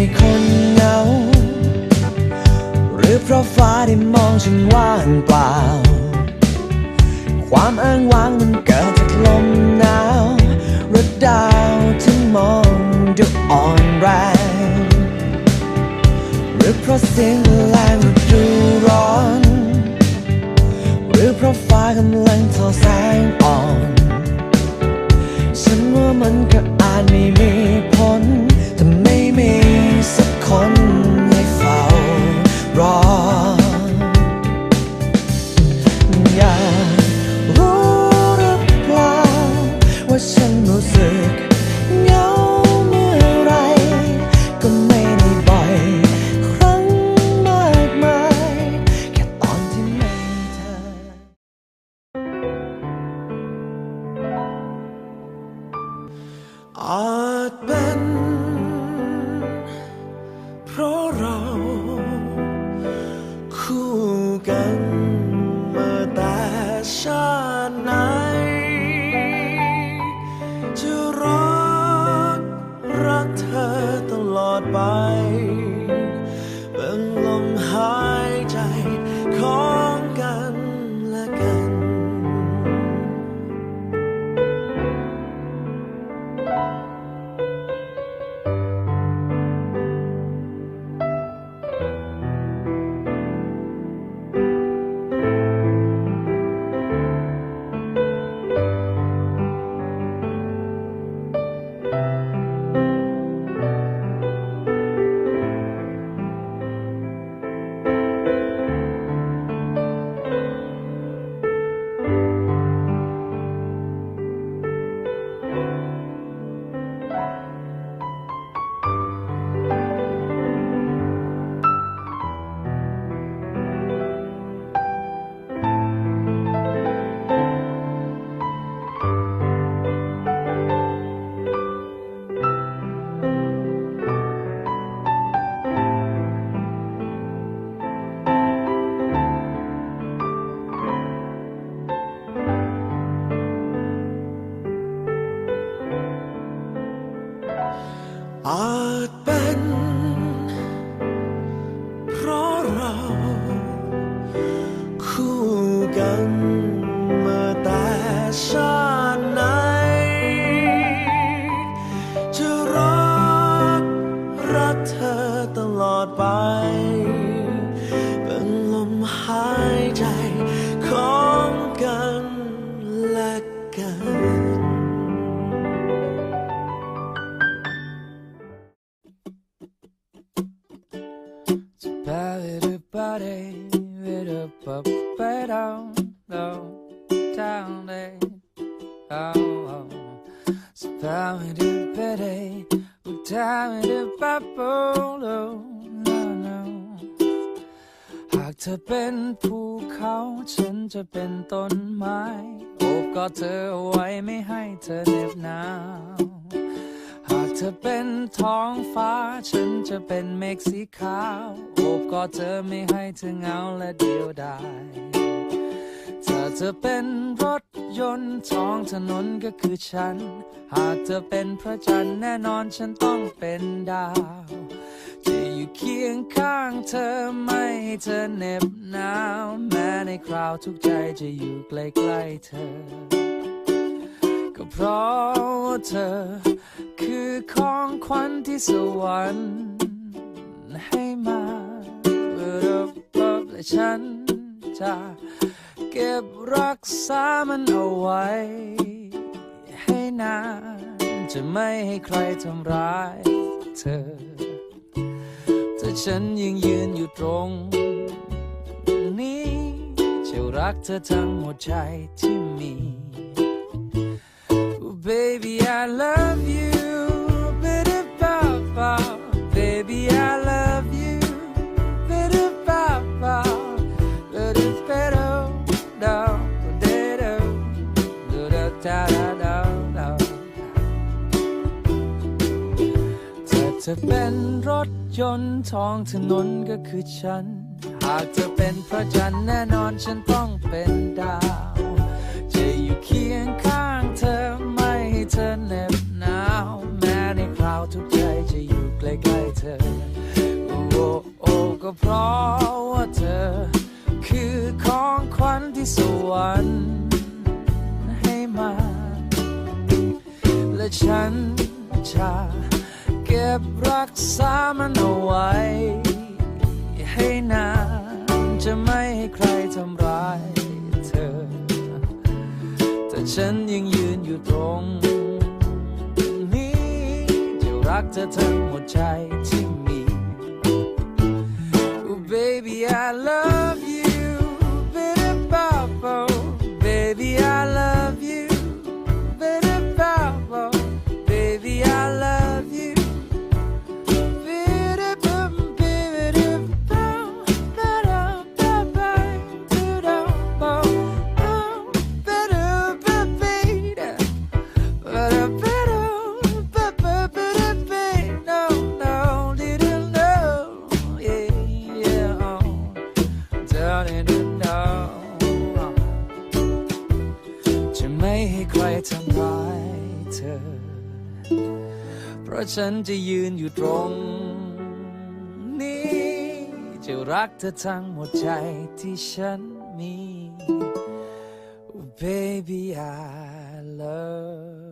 ให้คนเหงา หรือเพราะฟ้าได้มองฉันว่างเปล่า ความอ้างว้างมันเกิดจากลมหนาวหรือดาวที่มองดูอ่อนแรง หรือเพราะเสียงแรงรดูร้อน หรือเพราะฟ้ากำลังทอแสงอ่อน ฉันว่ามันก็อาจไม่มีผล กั อาจเป็นเพราะเราคู่กัน Ba-da-ba-day, ba-da-ba-ba-down, down, down, day, oh, oh. So ba-da-ba-day, ba-da-ba-ba-bo, no, no. หากเธอเป็นภูเขาฉันจะเป็นต้นไม้ โอบกอดเธอไว้ไม่ให้เธอเหน็บหนาว เธอเป็นท้องฟ้า ฉันจะเป็นเมฆสีขาวโอบกอดเธอไม่ให้เธอเหงาและเดียวดายถ้าเธอเป็นรถยนต์ท้องถนนก็คือฉัน หากเธอเป็นพระจันทร์แน่นอนฉันต้องเป็นดาวจะอยู่เคียงข้างเธอไม่ให้เธอเหน็บหนาวแม้ในคราวทุกใจจะอยู่ใกล้ๆเธอ ก็เพราะเธอ คือของขวัญที่สวรรค์ให้มาเพื่อรับและฉันจะเก็บรักษามันเอาไว้ ให้นานจะไม่ให้ใครทำร้ายเธอ แต่ฉันยังยืนอยู่ตรงนี้จะรักเธอทั้งหมดใจที่มี Oh, baby, I love ธอเป็นรถยนต์ท้องถนนก็คือฉัน หากจะเป็นพระจันทร์แน่นอนฉันต้องเป็นดาว จะอยู่เคียงข้างเธอไม่ให้เธอเหน็บหนาว แม้ในคราวทุกใจจะอยู่ใกล้ๆเธอ โอ้โอ้ก็เพราะว่าเธอ คือของขวัญที่สวรรค์ให้มา และฉันจะ็บรักษามันเอาไว้ ให้นานจะไม่ให้ใครทำร้ายเธอ แต่ฉันยังยืนอยู่ตรงนี้ จะรักเธอทั้งหมดใจที่มี Oh, baby, I love ทำร้ายเธอ เพราะฉันจะยืนอยู่ตรงนี้ จะรักเธอทั้งหมดใจที่ฉันมี Baby I love